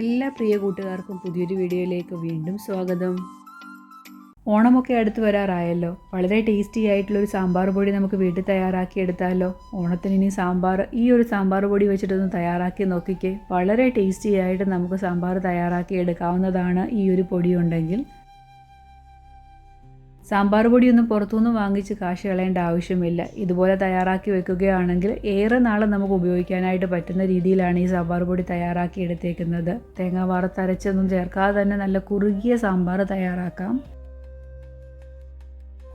എല്ലാ പ്രിയ കൂട്ടുകാർക്കും പുതിയൊരു വീഡിയോയിലേക്ക് വീണ്ടും സ്വാഗതം. ഓണമൊക്കെ അടുത്ത് വരാറായല്ലോ. വളരെ ടേസ്റ്റി ആയിട്ടുള്ള ഒരു സാമ്പാർ പൊടി നമുക്ക് വീട്ടിൽ തയ്യാറാക്കി എടുത്താലോ? ഓണത്തിന് ഇനി സാമ്പാർ ഈ ഒരു സാമ്പാർ പൊടി വെച്ചിട്ടൊന്ന് തയ്യാറാക്കി നോക്കിക്കേ. വളരെ ടേസ്റ്റി ആയിട്ട് നമുക്ക് സാമ്പാർ തയ്യാറാക്കി എടുക്കാവുന്നതാണ് ഈ ഒരു പൊടി ഉണ്ടെങ്കിൽ. സാമ്പാർ പൊടിയൊന്നും പുറത്തുനിന്ന് വാങ്ങിച്ച് കാശ് കളയേണ്ട ആവശ്യമില്ല. ഇതുപോലെ തയ്യാറാക്കി വെക്കുകയാണെങ്കിൽ ഏറെ നാളെ നമുക്ക് ഉപയോഗിക്കാനായിട്ട് പറ്റുന്ന രീതിയിലാണ് ഈ സാമ്പാർ പൊടി തയ്യാറാക്കി എടുത്തേക്കുന്നത്. തേങ്ങ വറുത്തരച്ചൊന്നും ചേർക്കാതെ തന്നെ നല്ല കുറുകിയ സാമ്പാർ തയ്യാറാക്കാം.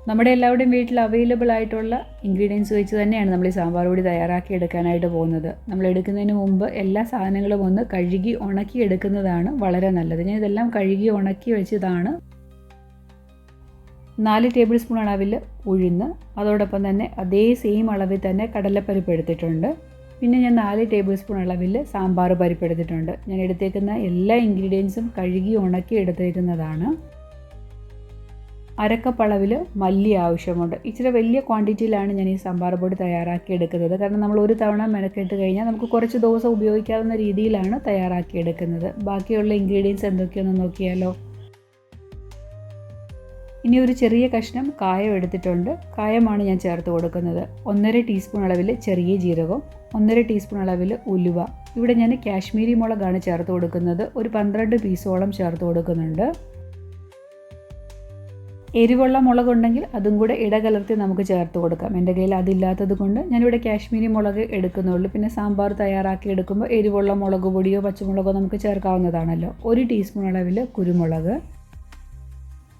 നമ്മുടെ എല്ലാവരുടെയും വീട്ടിൽ അവൈലബിൾ ആയിട്ടുള്ള ഇൻഗ്രീഡിയൻസ് വെച്ച് തന്നെയാണ് നമ്മൾ ഈ സാമ്പാർ പൊടി തയ്യാറാക്കി എടുക്കാനായിട്ട് പോകുന്നത്. നമ്മൾ എടുക്കുന്നതിന് മുമ്പ് എല്ലാ സാധനങ്ങളും ഒന്ന് കഴുകി ഉണക്കി എടുക്കുന്നതാണ് വളരെ നല്ലത്. ഞാൻ ഇതെല്ലാം കഴുകി ഉണക്കി വെച്ചതാണ് നാല് ടേബിൾ സ്പൂൺ അളവിൽ ഉഴുന്ന് അതോടൊപ്പം തന്നെ അതേ സെയിം അളവിൽ തന്നെ കടലപ്പരിപ്പ് എടുത്തിട്ടുണ്ട്. പിന്നെ ഞാൻ നാല് ടേബിൾ സ്പൂൺ അളവിൽ സാമ്പാർ പരിപ്പ് എടുത്തിട്ടുണ്ട്. ഞാൻ എടുത്തേക്കുന്ന എല്ലാ ഇൻഗ്രീഡിയൻസും കഴുകി ഉണക്കി എടുത്തേക്കുന്നതാണ് അരക്കപ്പ് അളവിൽ മല്ലി ആവശ്യമുണ്ട്. ഇച്ചിരി വലിയ ക്വാണ്ടിറ്റിയിലാണ് ഞാൻ ഈ സാമ്പാർ പൊടി തയ്യാറാക്കി എടുക്കുന്നത്. കാരണം നമ്മൾ ഒരു തവണ മെനക്കെട്ട് കഴിഞ്ഞാൽ നമുക്ക് കുറച്ച് ദിവസം ഉപയോഗിക്കാവുന്ന രീതിയിലാണ് തയ്യാറാക്കി എടുക്കുന്നത്. ബാക്കിയുള്ള ഇൻഗ്രീഡിയൻസ് എന്തൊക്കെയാണെന്ന് നോക്കിയാലോ? ഇനി ഒരു ചെറിയ കഷ്ണം കായം എടുത്തിട്ടുണ്ട്. കായമാണ് ഞാൻ ചേർത്ത് കൊടുക്കുന്നത്. ഒന്നര ടീസ്പൂൺ അളവിൽ ചെറിയ ജീരകം ഒന്നര ടീസ്പൂൺ അളവിൽ ഉലുവ. ഇവിടെ ഞാൻ കാശ്മീരി മുളകാണ് ചേർത്ത് കൊടുക്കുന്നത്. ഒരു പന്ത്രണ്ട് പീസോളം ചേർത്ത് കൊടുക്കുന്നുണ്ട്. എരിവുള്ള മുളകുണ്ടെങ്കിൽ അതും കൂടെ ഇടകലർത്തി നമുക്ക് ചേർത്ത് കൊടുക്കാം. എന്റെ കയ്യിൽ അതില്ലാത്തത് കൊണ്ട് ഞാനിവിടെ കാശ്മീരി മുളക് എടുക്കുന്നുള്ളൂ. പിന്നെ സാമ്പാർ തയ്യാറാക്കി എടുക്കുമ്പോൾ എരിവുള്ള മുളക് പൊടിയോ പച്ചമുളകോ നമുക്ക് ചേർക്കാവുന്നതാണല്ലോ. ഒരു ടീസ്പൂൺ അളവിൽ കുരുമുളക്.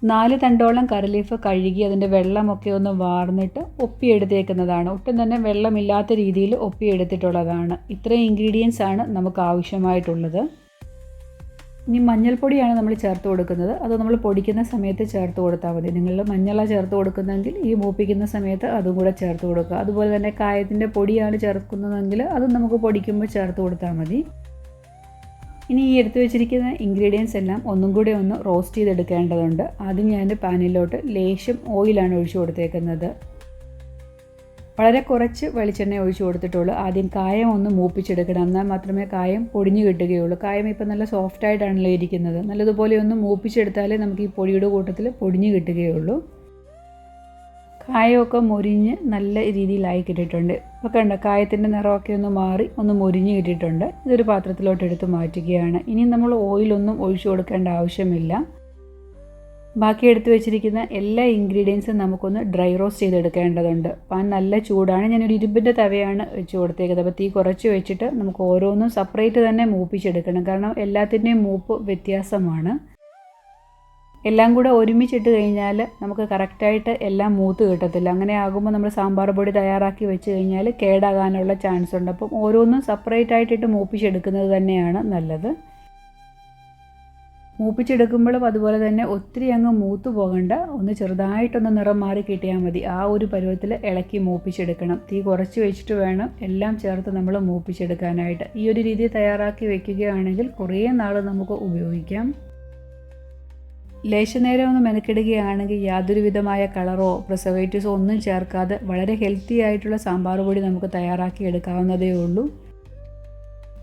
നാല് തണ്ടോളം കറിലീഫ് കഴുകി അതിന്റെ വെള്ളമൊക്കെ ഒന്ന് വാർന്നിട്ട് ഒപ്പിയെടുത്തേക്കുന്നതാണ്. ഒട്ടും തന്നെ വെള്ളമില്ലാത്ത രീതിയിൽ ഒപ്പിയെടുത്തിട്ടുള്ളതാണ്. ഇത്രയും ഇൻഗ്രീഡിയൻസ് ആണ് നമുക്ക് ആവശ്യമായിട്ടുള്ളത്. ഇനി മഞ്ഞൾപ്പൊടിയാണ് നമ്മൾ ചേർത്ത് കൊടുക്കുന്നത്. അത് നമ്മൾ പൊടിക്കുന്ന സമയത്ത് ചേർത്ത് കൊടുത്താൽ മതി. നിങ്ങൾ മഞ്ഞള ചേർത്ത് കൊടുക്കുന്നതെങ്കിൽ ഈ മൂപ്പിക്കുന്ന സമയത്ത് അതും കൂടെ ചേർത്ത് കൊടുക്കുക. അതുപോലെ തന്നെ കായത്തിന്റെ പൊടിയാണ് ചേർക്കുന്നതെങ്കിൽ അതും നമുക്ക് പൊടിക്കുമ്പോൾ ചേർത്ത് കൊടുത്താൽ മതി. ഇനി ഈ എടുത്തു വെച്ചിരിക്കുന്ന ഇൻഗ്രീഡിയൻസ് എല്ലാം ഒന്നും കൂടി ഒന്ന് റോസ്റ്റ് ചെയ്തെടുക്കേണ്ടതുണ്ട്. ആദ്യം ഞാൻ പാനിലോട്ട് ലേശം ഓയിലാണ് ഒഴിച്ചു കൊടുത്തേക്കുന്നത്. വളരെ കുറച്ച് വെളിച്ചെണ്ണ ഒഴിച്ചു കൊടുത്തിട്ടുള്ളൂ. ആദ്യം കായം ഒന്ന് മൂപ്പിച്ചെടുക്കണം. എന്നാൽ മാത്രമേ കായം പൊടിഞ്ഞു കിട്ടുകയുള്ളൂ. കായം ഇപ്പം നല്ല സോഫ്റ്റായിട്ടാണല്ലോ ഇരിക്കുന്നത്. നല്ലതുപോലെ ഒന്ന് മൂപ്പിച്ചെടുത്താലേ നമുക്ക് ഈ പൊടിയുടെ കൂട്ടത്തിൽ പൊടിഞ്ഞു കിട്ടുകയുള്ളൂ. കായമൊക്കെ മൊരിഞ്ഞ് നല്ല രീതിയിലായി കിട്ടിയിട്ടുണ്ട്. ഇപ്പോൾ കണ്ട? കായത്തിന്റെ നിറമൊക്കെ ഒന്ന് മാറി ഒന്ന് മൊരിഞ്ഞ് കിട്ടിയിട്ടുണ്ട്. ഇതൊരു പാത്രത്തിലോട്ട് എടുത്ത് മാറ്റുകയാണ്. ഇനി നമ്മൾ ഓയിലൊന്നും ഒഴിച്ചു കൊടുക്കേണ്ട ആവശ്യമില്ല. ബാക്കി എടുത്തു വെച്ചിരിക്കുന്ന എല്ലാ ഇൻഗ്രീഡിയൻസും നമുക്കൊന്ന് ഡ്രൈ റോസ്റ്റ് ചെയ്തെടുക്കേണ്ടതുണ്ട്. പാൻ നല്ല ചൂടാണ്. ഞാനൊരു ഇരുമ്പിന്റെ തവയാണ് വെച്ച് കൊടുത്തേക്കുന്നത്. അപ്പോൾ തീ കുറച്ച് വെച്ചിട്ട് നമുക്ക് ഓരോന്നും സെപ്പറേറ്റ് തന്നെ മൂപ്പിച്ചെടുക്കണം. കാരണം എല്ലാത്തിന്റെയും മൂപ്പ് വ്യത്യാസമാണ്. എല്ലാം കൂടെ ഒരുമിച്ചിട്ട് കഴിഞ്ഞാൽ നമുക്ക് കറക്റ്റായിട്ട് എല്ലാം മൂത്ത് കിട്ടത്തില്ല. അങ്ങനെ ആകുമ്പോൾ നമ്മൾ സാമ്പാർ പൊടി തയ്യാറാക്കി വെച്ച് കഴിഞ്ഞാൽ കേടാകാനുള്ള ചാൻസ് ഉണ്ട്. അപ്പം ഓരോന്നും സെപ്പറേറ്റ് ആയിട്ടിട്ട് മൂപ്പിച്ചെടുക്കുന്നത് തന്നെയാണ് നല്ലത്. മൂപ്പിച്ചെടുക്കുമ്പോഴും അതുപോലെ തന്നെ ഒത്തിരി അങ്ങ് മൂത്ത് പോകണ്ട. ഒന്ന് ചെറുതായിട്ടൊന്ന് നിറം മാറി കിട്ടിയാൽ മതി. ആ ഒരു പരുവത്തിൽ ഇളക്കി മൂപ്പിച്ചെടുക്കണം. തീ കുറച്ച് വെച്ചിട്ട് വേണം എല്ലാം ചേർത്ത് നമ്മൾ മൂപ്പിച്ചെടുക്കാനായിട്ട്. ഈ ഒരു രീതി തയ്യാറാക്കി വെക്കുകയാണെങ്കിൽ കുറേ നാൾ നമുക്ക് ഉപയോഗിക്കാം. ലേശനേരം ഒന്ന് മെനക്കെടുകയാണെങ്കിൽ യാതൊരുവിധമായ കളറോ പ്രിസർവേറ്റീവ്സോ ഒന്നും ചേർക്കാതെ വളരെ ഹെൽത്തി ആയിട്ടുള്ള സാമ്പാർ പൊടി നമുക്ക് തയ്യാറാക്കി എടുക്കാവുന്നതേ ഉള്ളൂ.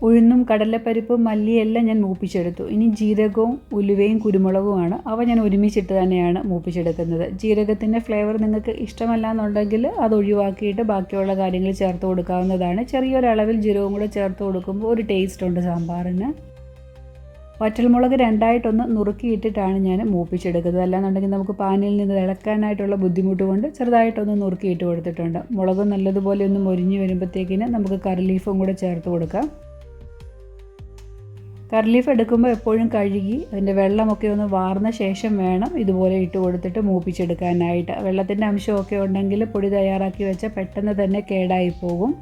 ഉഴുന്നും കടലപ്പരിപ്പും മല്ലിയെല്ലാം ഞാൻ മൂപ്പിച്ചെടുത്തു. ഇനി ജീരകവും ഉലുവയും കുരുമുളകുമാണ്. അവ ഞാൻ ഒരുമിച്ചിട്ട് തന്നെയാണ് മൂപ്പിച്ചെടുക്കുന്നത്. ജീരകത്തിന്റെ ഫ്ലേവർ നിങ്ങൾക്ക് ഇഷ്ടമല്ല എന്നുണ്ടെങ്കിൽ അത് ഒഴിവാക്കിയിട്ട് ബാക്കിയുള്ള കാര്യങ്ങൾ ചേർത്ത് കൊടുക്കാവുന്നതാണ്. ചെറിയൊരളവിൽ ജീരകവും കൂടെ ചേർത്ത് കൊടുക്കുമ്പോൾ ഒരു ടേസ്റ്റ് ഉണ്ട് സാമ്പാറിന്. വറ്റൽമുളക് രണ്ടായിട്ടൊന്ന് നുറുക്കിയിട്ടിട്ടാണ് ഞാൻ മൂപ്പിച്ചെടുക്കുന്നത്. അല്ലാന്നുണ്ടെങ്കിൽ നമുക്ക് പാനിൽ നിന്ന് ഇളക്കാനായിട്ടുള്ള ബുദ്ധിമുട്ട് കൊണ്ട് ചെറുതായിട്ടൊന്ന് നുറുക്കിയിട്ട് കൊടുത്തിട്ടുണ്ട്. മുളക് നല്ലതുപോലെ ഒന്ന് മൊരിഞ്ഞ് വരുമ്പോഴത്തേക്കിന് നമുക്ക് കറി ലീഫും കൂടെ ചേർത്ത് കൊടുക്കാം. കറി ലീഫ് എടുക്കുമ്പോൾ എപ്പോഴും കഴുകി അതിന്റെ വെള്ളമൊക്കെ ഒന്ന് വാർന്ന ശേഷം വേണം ഇതുപോലെ ഇട്ട് കൊടുത്തിട്ട് മൂപ്പിച്ചെടുക്കാനായിട്ട്. വെള്ളത്തിന്റെ അംശമൊക്കെ ഉണ്ടെങ്കിൽ പൊടി തയ്യാറാക്കി വെച്ചാൽ പെട്ടെന്ന് തന്നെ കേടായി പോകും.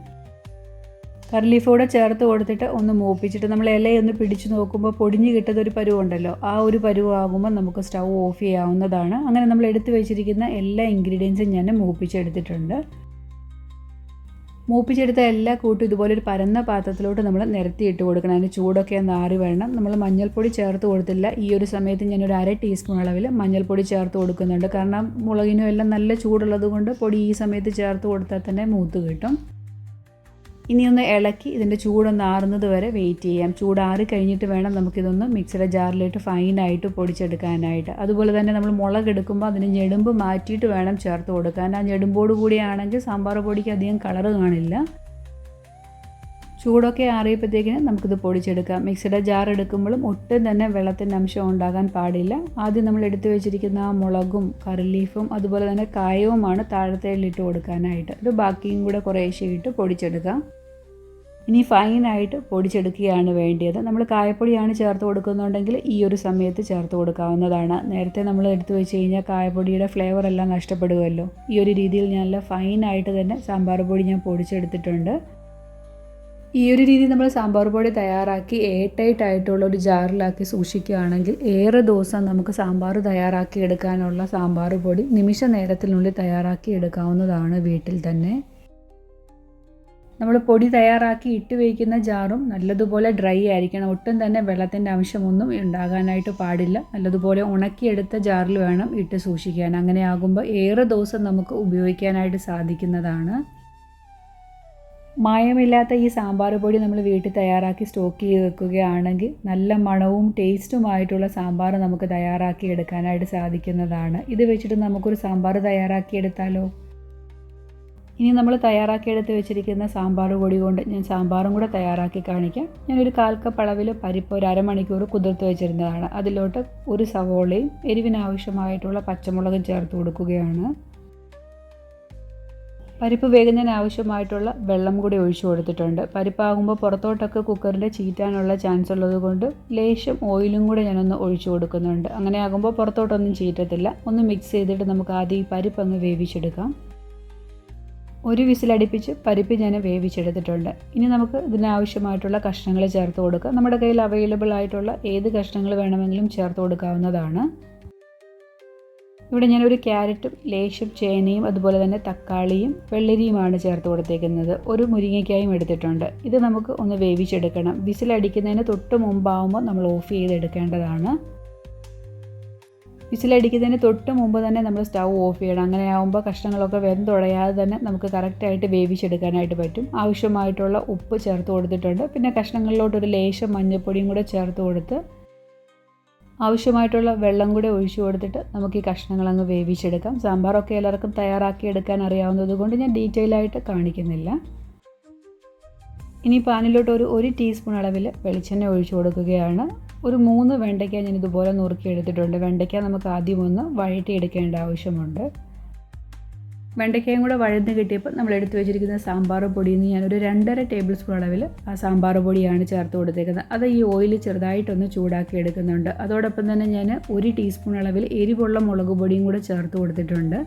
കറി ലീഫ് കൂടെ ചേർത്ത് കൊടുത്തിട്ട് ഒന്ന് മൂപ്പിച്ചിട്ട് നമ്മൾ ഇലയൊന്ന് പിടിച്ചു നോക്കുമ്പോൾ പൊടിഞ്ഞ് കിട്ടുന്ന ഒരു പരുവുണ്ടല്ലോ ആ ഒരു പരുവാകുമ്പോൾ നമുക്ക് സ്റ്റൗ ഓഫ് ചെയ്യാവുന്നതാണ്. അങ്ങനെ നമ്മൾ എടുത്തു വെച്ചിരിക്കുന്ന എല്ലാ ഇൻഗ്രീഡിയൻസും ഞാൻ മൂപ്പിച്ചെടുത്തിട്ടുണ്ട്. മൂപ്പിച്ചെടുത്ത എല്ലാ കൂട്ടും ഇതുപോലെ ഒരു പരന്ന പാത്രത്തിലോട്ട് നമ്മൾ നിരത്തിയിട്ട് കൊടുക്കണം. അതിന് ചൂടൊക്കെ ഒന്ന് ആറി വേണം നമ്മൾ മഞ്ഞൾപ്പൊടി ചേർത്ത് കൊടുത്തില്ല. ഈ ഒരു സമയത്ത് ഞാനൊരു അര ടീസ്പൂൺ അളവിൽ മഞ്ഞൾപ്പൊടി ചേർത്ത് കൊടുക്കുന്നുണ്ട്. കാരണം മുളകിനും എല്ലാം നല്ല ചൂടുള്ളത് കൊണ്ട് പൊടി ഈ സമയത്ത് ചേർത്ത് കൊടുത്താൽ തന്നെ മൂത്ത് കിട്ടും. ഇനി ഒന്ന് ഇളക്കി ഇതിന്റെ ചൂടൊന്ന് ആറുന്നത് വരെ വെയിറ്റ് ചെയ്യാം. ചൂടാറി കഴിഞ്ഞിട്ട് വേണം നമുക്കിതൊന്ന് മിക്സിയുടെ ജാറിലിട്ട് ഫൈനായിട്ട് പൊടിച്ചെടുക്കാനായിട്ട്. അതുപോലെ തന്നെ നമ്മൾ മുളക് എടുക്കുമ്പോൾ അതിന് ഞെടുമ്പ് മാറ്റിയിട്ട് വേണം ചേർത്ത് കൊടുക്കാൻ. ആ ഞെടുമ്പോട് കൂടിയാണെങ്കിൽ സാമ്പാർ പൊടിക്ക് അധികം കളറ് കാണില്ല. ചൂടൊക്കെ ആറിയപ്പോഴത്തേക്കിന് നമുക്കിത് പൊടിച്ചെടുക്കാം. മിക്സിയുടെ ജാർ എടുക്കുമ്പോഴും ഒട്ടും തന്നെ വെള്ളത്തിന്റെ അംശം ഉണ്ടാകാൻ പാടില്ല. ആദ്യം നമ്മൾ എടുത്തു വെച്ചിരിക്കുന്ന മുളകും കറിലീഫും അതുപോലെ തന്നെ കായവുമാണ് താഴത്തേലിട്ട് കൊടുക്കാനായിട്ട്. ഇത് ബാക്കിയും കൂടെ കുറേശ്ശെ ഇട്ട് പൊടിച്ചെടുക്കാം. ഇനി ഫൈനായിട്ട് പൊടിച്ചെടുക്കുകയാണ് വേണ്ടിയത്. നമ്മൾ കായപ്പൊടിയാണ് ചേർത്ത് കൊടുക്കുന്നുണ്ടെങ്കിൽ ഈ ഒരു സമയത്ത് ചേർത്ത് കൊടുക്കാവുന്നതാണ്. നേരത്തെ നമ്മൾ എടുത്തു വെച്ച് കഴിഞ്ഞാൽ കായപ്പൊടിയുടെ ഫ്ലേവർ എല്ലാം നഷ്ടപ്പെടുമല്ലോ ഈ ഒരു രീതിയിൽ ഞാൻ ഫൈനായിട്ട് തന്നെ സാമ്പാർ പൊടി ഞാൻ പൊടിച്ചെടുത്തിട്ടുണ്ട്. ഈ ഒരു രീതി നമ്മൾ സാമ്പാർ പൊടി തയ്യാറാക്കി എയർ ടൈറ്റ് ആയിട്ടുള്ള ഒരു ജാറിലാക്കി സൂക്ഷിക്കുകയാണെങ്കിൽ ഏറെ ദിവസം നമുക്ക് സാമ്പാർ തയ്യാറാക്കി എടുക്കാനുള്ള സാമ്പാർ പൊടി നിമിഷ നേരത്തിനുള്ളിൽ തയ്യാറാക്കി എടുക്കാവുന്നതാണ് വീട്ടിൽ തന്നെ. നമ്മൾ പൊടി തയ്യാറാക്കി ഇട്ട് വയ്ക്കുന്ന ജാറും നല്ലതുപോലെ ഡ്രൈ ആയിരിക്കണം. ഒട്ടും തന്നെ വെള്ളത്തിന്റെ അംശമൊന്നും ഉണ്ടാകാനായിട്ട് പാടില്ല. നല്ലതുപോലെ ഉണക്കിയെടുത്ത ജാറിൽ വേണം ഇട്ട് സൂക്ഷിക്കാൻ. അങ്ങനെ ആകുമ്പോൾ ഏറെ ദിവസം നമുക്ക് ഉപയോഗിക്കാനായിട്ട് സാധിക്കുന്നതാണ്. മായമില്ലാത്ത ഈ സാമ്പാർ പൊടി നമ്മൾ വീട്ടിൽ തയ്യാറാക്കി സ്റ്റോക്ക് ചെയ്ത് വെക്കുകയാണെങ്കിൽ നല്ല മണവും ടേസ്റ്റുമായിട്ടുള്ള സാമ്പാർ നമുക്ക് തയ്യാറാക്കി എടുക്കാനായിട്ട് സാധിക്കുന്നതാണ്. ഇത് വെച്ചിട്ട് നമുക്കൊരു സാമ്പാർ തയ്യാറാക്കി എടുത്താലോ? ഇനി നമ്മൾ തയ്യാറാക്കിയെടുത്ത് വെച്ചിരിക്കുന്ന സാമ്പാർ പൊടി കൊണ്ട് ഞാൻ സാമ്പാറും കൂടെ തയ്യാറാക്കി കാണിക്കാം. ഞാനൊരു കാൽ കപ്പ് അളവിൽ പരിപ്പ് ഒരു അരമണിക്കൂർ കുതിർത്ത് വെച്ചിരുന്നതാണ്. അതിലോട്ട് ഒരു സവോളയും എരിവിനാവശ്യമായിട്ടുള്ള പച്ചമുളകും ചേർത്ത് കൊടുക്കുകയാണ്. പരിപ്പ് വേകുന്നതിന് ആവശ്യമായിട്ടുള്ള വെള്ളം കൂടി ഒഴിച്ചു കൊടുത്തിട്ടുണ്ട്. പരിപ്പാകുമ്പോൾ പുറത്തോട്ടൊക്കെ കുക്കറിന്റെ ചീറ്റാനുള്ള ചാൻസ് ഉള്ളത് കൊണ്ട് ലേശം ഓയിലും കൂടെ ഞാനൊന്ന് ഒഴിച്ചു കൊടുക്കുന്നുണ്ട്. അങ്ങനെ ആകുമ്പോൾ പുറത്തോട്ടൊന്നും ചീറ്റത്തില്ല. ഒന്ന് മിക്സ് ചെയ്തിട്ട് നമുക്ക് ആദ്യം ഈ പരിപ്പ് അങ്ങ് വേവിച്ചെടുക്കാം. ഒരു വിസിലടിപ്പിച്ച് പരിപ്പ് ഞാൻ വേവിച്ചെടുത്തിട്ടുണ്ട്. ഇനി നമുക്ക് ഇതിനാവശ്യമായിട്ടുള്ള കഷ്ണങ്ങൾ ചേർത്ത് കൊടുക്കാം. നമ്മുടെ കയ്യിൽ അവൈലബിൾ ആയിട്ടുള്ള ഏത് കഷ്ണങ്ങൾ വേണമെങ്കിലും ചേർത്ത് കൊടുക്കാവുന്നതാണ്. ഇവിടെ ഞാൻ ഒരു ക്യാരറ്റും ലേശം ചേനയും അതുപോലെ തന്നെ തക്കാളിയും വെള്ളരിയുമാണ് ചേർത്ത് കൊടുത്തേക്കുന്നത്. ഒരു മുരിങ്ങയ്ക്കായും എടുത്തിട്ടുണ്ട്. ഇത് നമുക്ക് ഒന്ന് വേവിച്ചെടുക്കണം. വിസിലടിക്കുന്നതിന് തൊട്ട് മുമ്പാവുമ്പോൾ നമ്മൾ ഓഫ് ചെയ്തെടുക്കേണ്ടതാണ്. വിസിലടിക്കുന്നതിന് തൊട്ട് മുമ്പ് തന്നെ നമ്മൾ സ്റ്റൗ ഓഫ് ചെയ്യണം. അങ്ങനെ ആകുമ്പോൾ കഷ്ണങ്ങളൊക്കെ വെന്തുടയാതെ തന്നെ നമുക്ക് കറക്റ്റായിട്ട് വേവിച്ചെടുക്കാനായിട്ട് പറ്റും. ആവശ്യമായിട്ടുള്ള ഉപ്പ് ചേർത്ത് കൊടുത്തിട്ടുണ്ട്. പിന്നെ കഷ്ണങ്ങളിലോട്ടൊരു ലേശം മഞ്ഞൾപ്പൊടിയും കൂടെ ചേർത്ത് കൊടുത്ത് ആവശ്യമായിട്ടുള്ള വെള്ളം കൂടെ ഒഴിച്ചു കൊടുത്തിട്ട് നമുക്ക് ഈ കഷ്ണങ്ങൾ അങ്ങ് വേവിച്ചെടുക്കാം. സാമ്പാറൊക്കെ എല്ലാവർക്കും തയ്യാറാക്കി എടുക്കാൻ അറിയാവുന്നത് കൊണ്ട് ഞാൻ ഡീറ്റെയിൽ ആയിട്ട് കാണിക്കുന്നില്ല. ഇനി പാനിലോട്ട് ഒരു ഒരു ടീസ്പൂൺ അളവിൽ വെളിച്ചെണ്ണ ഒഴിച്ചു കൊടുക്കുകയാണ്. ഒരു മൂന്ന് വെണ്ടയ്ക്ക ഞാൻ ഇതുപോലെ നുറുക്കി എടുത്തിട്ടുണ്ട്. വെണ്ടയ്ക്ക നമുക്ക് ആദ്യം ഒന്ന് വഴറ്റിയെടുക്കേണ്ട ആവശ്യമുണ്ട്. വെണ്ടയ്ക്കയും കൂടെ വഴന്ന് കിട്ടിയപ്പോൾ നമ്മൾ എടുത്തു വെച്ചിരിക്കുന്ന സാമ്പാർ പൊടിയിൽ നിന്ന് ഞാനൊരു രണ്ടര ടേബിൾ സ്പൂൺ അളവിൽ ആ സാമ്പാർ പൊടിയാണ് ചേർത്ത് കൊടുത്തേക്കുന്നത്. അത് ഈ ഓയിൽ ചെറുതായിട്ടൊന്ന് ചൂടാക്കി എടുക്കുന്നുണ്ട്. അതോടൊപ്പം തന്നെ ഞാൻ ഒരു ടീസ്പൂൺ അളവിൽ എരിവുള്ള മുളക് പൊടിയും കൂടെ ചേർത്ത് കൊടുത്തിട്ടുണ്ട്.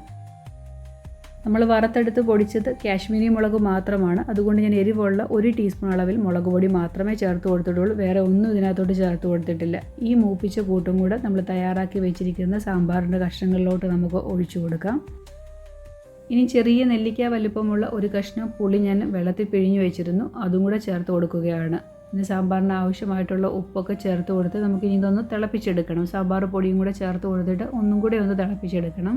നമ്മൾ വറുത്തെടുത്ത് പൊടിച്ചത് കാശ്മീരി മുളക് മാത്രമാണ്. അതുകൊണ്ട് ഞാൻ എരിവുള്ള ഒരു ടീസ്പൂൺ അളവിൽ മുളക് പൊടി മാത്രമേ ചേർത്ത് കൊടുത്തിട്ടുള്ളൂ. വേറെ ഒന്നും ഇതിനകത്തോട്ട് ചേർത്ത് കൊടുത്തിട്ടില്ല. ഈ മൂപ്പിച്ച കൂട്ടും കൂടെ നമ്മൾ തയ്യാറാക്കി വെച്ചിരിക്കുന്ന സാമ്പാറിന്റെ കഷ്ണങ്ങളിലോട്ട് നമുക്ക് ഒഴിച്ചു കൊടുക്കാം. ഇനി ചെറിയ നെല്ലിക്ക വലുപ്പമുള്ള ഒരു കഷ്ണം പുളി ഞാൻ വെള്ളത്തിൽ പിഴിഞ്ഞു വെച്ചിരുന്നു. അതും കൂടെ ചേർത്ത് കൊടുക്കുകയാണ്. ഇനി സാമ്പാറിന് ആവശ്യമായിട്ടുള്ള ഉപ്പൊക്കെ ചേർത്ത് കൊടുത്ത് നമുക്ക് ഇനി ഇതൊന്ന് തിളപ്പിച്ചെടുക്കണം. സാമ്പാർ പൊടിയും കൂടെ ചേർത്ത് കൊടുത്തിട്ട് ഒന്നും കൂടെ ഒന്ന് തിളപ്പിച്ചെടുക്കണം.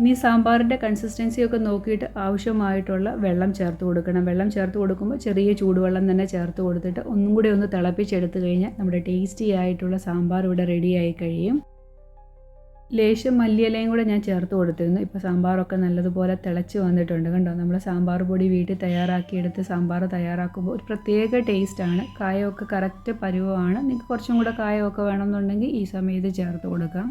ഇനി സാമ്പാറിന്റെ കൺസിസ്റ്റൻസിയൊക്കെ നോക്കിയിട്ട് ആവശ്യമായിട്ടുള്ള വെള്ളം ചേർത്ത് കൊടുക്കണം. വെള്ളം ചേർത്ത് കൊടുക്കുമ്പോൾ ചെറിയ ചൂടുവെള്ളം തന്നെ ചേർത്ത് കൊടുത്തിട്ട് ഒന്നും കൂടി ഒന്ന് തിളപ്പിച്ചെടുത്ത് കഴിഞ്ഞാൽ നമ്മുടെ ടേസ്റ്റി ആയിട്ടുള്ള സാമ്പാർ ഇവിടെ റെഡിയായി കഴിയും. ലേശം മല്ലിയിലയും കൂടെ ഞാൻ ചേർത്ത് കൊടുത്തിരുന്നു. ഇപ്പോൾ സാമ്പാറൊക്കെ നല്ലതുപോലെ തിളച്ച് വന്നിട്ടുണ്ട് കണ്ടോ? നമ്മൾ സാമ്പാർ പൊടി വീട്ടിൽ തയ്യാറാക്കിയെടുത്ത് സാമ്പാർ തയ്യാറാക്കുമ്പോൾ ഒരു പ്രത്യേക ടേസ്റ്റാണ് കായമൊക്കെ കറക്റ്റ് പരുവമാണ്. നിങ്ങൾക്ക് കുറച്ചും കൂടെ കായമൊക്കെ വേണമെന്നുണ്ടെങ്കിൽ ഈ സമയത്ത് ചേർത്ത് കൊടുക്കാം.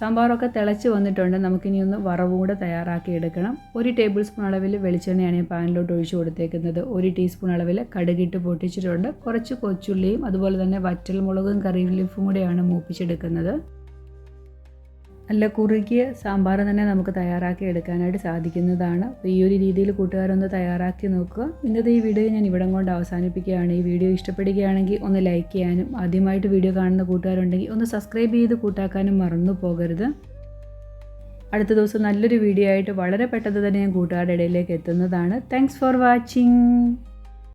സാമ്പാറൊക്കെ തിളച്ച് വന്നിട്ടുണ്ട്. നമുക്കിനി ഒന്ന് വറവും കൂടെ തയ്യാറാക്കി എടുക്കണം ഒരു ടേബിൾ സ്പൂൺ അളവിൽ വെളിച്ചെണ്ണയാണ് ഞാൻ പാനിലോട്ട് ഒഴിച്ചു കൊടുത്തേക്കുന്നത്. ഒരു ടീസ്പൂൺ അളവിൽ കടുകിട്ട് പൊട്ടിച്ചിട്ടുണ്ട്. കുറച്ച് കൊച്ചുള്ളിയും അതുപോലെ തന്നെ വറ്റൽമുളകും കറി ലീഫും കൂടെയാണ് മൂപ്പിച്ചെടുക്കുന്നത്. നല്ല കുറുകിയ സാമ്പാർ തന്നെ നമുക്ക് തയ്യാറാക്കി എടുക്കാനായിട്ട് സാധിക്കുന്നതാണ്. അപ്പോൾ ഈ ഒരു രീതിയിൽ കൂട്ടുകാരൊന്ന് തയ്യാറാക്കി നോക്കുക. ഇന്നത്തെ ഈ വീഡിയോ ഞാൻ ഇവിടം കൊണ്ട് അവസാനിപ്പിക്കുകയാണ്. ഈ വീഡിയോ ഇഷ്ടപ്പെടുകയാണെങ്കിൽ ഒന്ന് ലൈക്ക് ചെയ്യാനും ആദ്യമായിട്ട് വീഡിയോ കാണുന്ന കൂട്ടുകാരുണ്ടെങ്കിൽ ഒന്ന് സബ്സ്ക്രൈബ് ചെയ്ത് കൂട്ടാക്കാനും മറന്നു പോകരുത്. അടുത്ത ദിവസം നല്ലൊരു വീഡിയോ ആയിട്ട് വളരെ പെട്ടെന്ന് തന്നെ ഞാൻ കൂട്ടുകാരുടെ ഇടയിലേക്ക് എത്തുന്നതാണ്. Thanks for watching